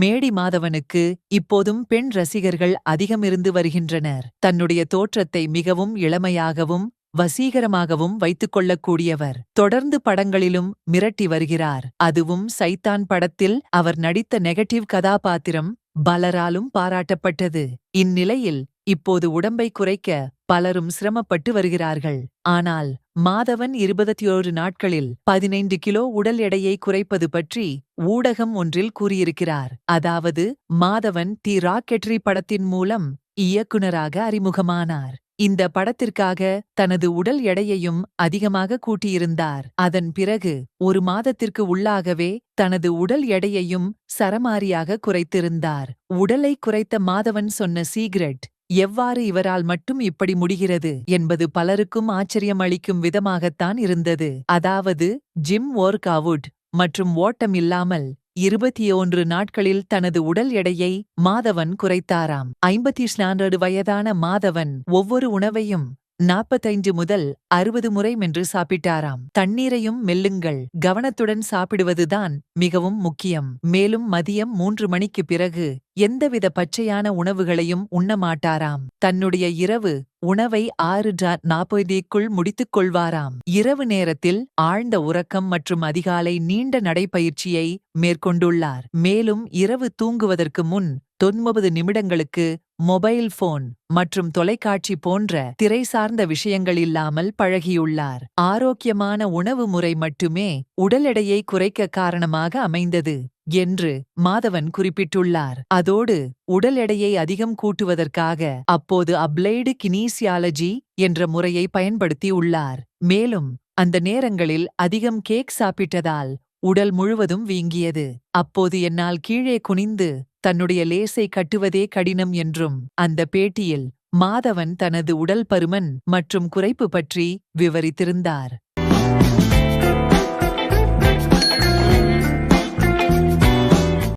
மேடி மாதவனுக்கு இப்போதும் பெண் ரசிகர்கள் அதிகமிருந்து வருகின்றனர். தன்னுடைய தோற்றத்தை மிகவும் இளமையாகவும் வசீகரமாகவும் வைத்துக் கொள்ளக்கூடியவர். தொடர்ந்து படங்களிலும் மிரட்டி வருகிறார். அதுவும் சைத்தான் படத்தில் அவர் நடித்த நெகட்டிவ் கதாபாத்திரம் பலராலும் பாராட்டப்பட்டது. இந்நிலையில் இப்போது உடம்பை குறைக்க பலரும் சிரமப்பட்டு வருகிறார்கள். ஆனால் மாதவன் இருபத்தோரு நாட்களில் பதினைந்து கிலோ உடல் எடையை குறைப்பது பற்றி ஊடகம் ஒன்றில் கூறியிருக்கிறார். அதாவது மாதவன் தி ராக்கெட்ரி படத்தின் மூலம் இயக்குனராக அறிமுகமானார். இந்த படத்திற்காக தனது உடல் எடையையும் அதிகமாக கூட்டியிருந்தார். அதன் பிறகு ஒரு மாதத்திற்கு உள்ளாகவே தனது உடல் எடையையும் சரமாரியாக குறைத்திருந்தார். உடலை குறைத்த மாதவன் சொன்ன சீக்ரெட் எவ்வாறு இவரால் மட்டும் இப்படி முடிகிறது என்பது பலருக்கும் ஆச்சரியம் அளிக்கும் விதமாகத்தான் இருந்தது. அதாவது ஜிம் ஒர்க் அவுட் மற்றும் ஓட்டம் இல்லாமல் இருபத்தி ஒன்று நாட்களில் தனது உடல் எடையை மாதவன் குறைத்தாராம். ஐம்பத்தி நான்கு வயதான மாதவன் ஒவ்வொரு உணவையும் நாற்பத்தைந்து முதல் அறுபது முறை மென்று சாப்பிட்டாராம். தண்ணீரையும் மெல்லுங்கள். கவனத்துடன் சாப்பிடுவதுதான் மிகவும் முக்கியம். மேலும் மதியம் மூன்று மணிக்கு பிறகு எந்தவித பச்சையான உணவுகளையும் உண்ணமாட்டாராம். தன்னுடைய இரவு உணவை ஆறு டா நாற்பதுக்குள் முடித்துக் கொள்வாராம். இரவு நேரத்தில் ஆழ்ந்த உறக்கம் மற்றும் அதிகாலை நீண்ட நடைப்பயிற்சியை மேற்கொண்டுள்ளார். மேலும் இரவு தூங்குவதற்கு முன் தொன்பது நிமிடங்களுக்கு மொபைல் போன் மற்றும் தொலைக்காட்சி போன்ற திரை சார்ந்த விஷயங்கள் இல்லாமல் பழகியுள்ளார். ஆரோக்கியமான உணவு முறை மட்டுமே உடல் எடையை குறைக்க காரணமாக அமைந்தது என்று மாதவன் குறிப்பிட்டுள்ளார். அதோடு உடல் எடையை அதிகம் கூட்டுவதற்காக அப்போது அப்ளைடு கினீசியாலஜி என்ற முறையை பயன்படுத்தியுள்ளார். மேலும் அந்த நேரங்களில் அதிகம் கேக் சாப்பிட்டதால் உடல் முழுவதும் வீங்கியது. அப்போது என்னால் கீழே குனிந்து தன்னுடைய லேசை கட்டுவதே கடினம் என்றும் அந்த பேட்டியில் மாதவன் தனது உடல் பருமன் மற்றும் குறைப்பு பற்றி விவரித்திருந்தார்.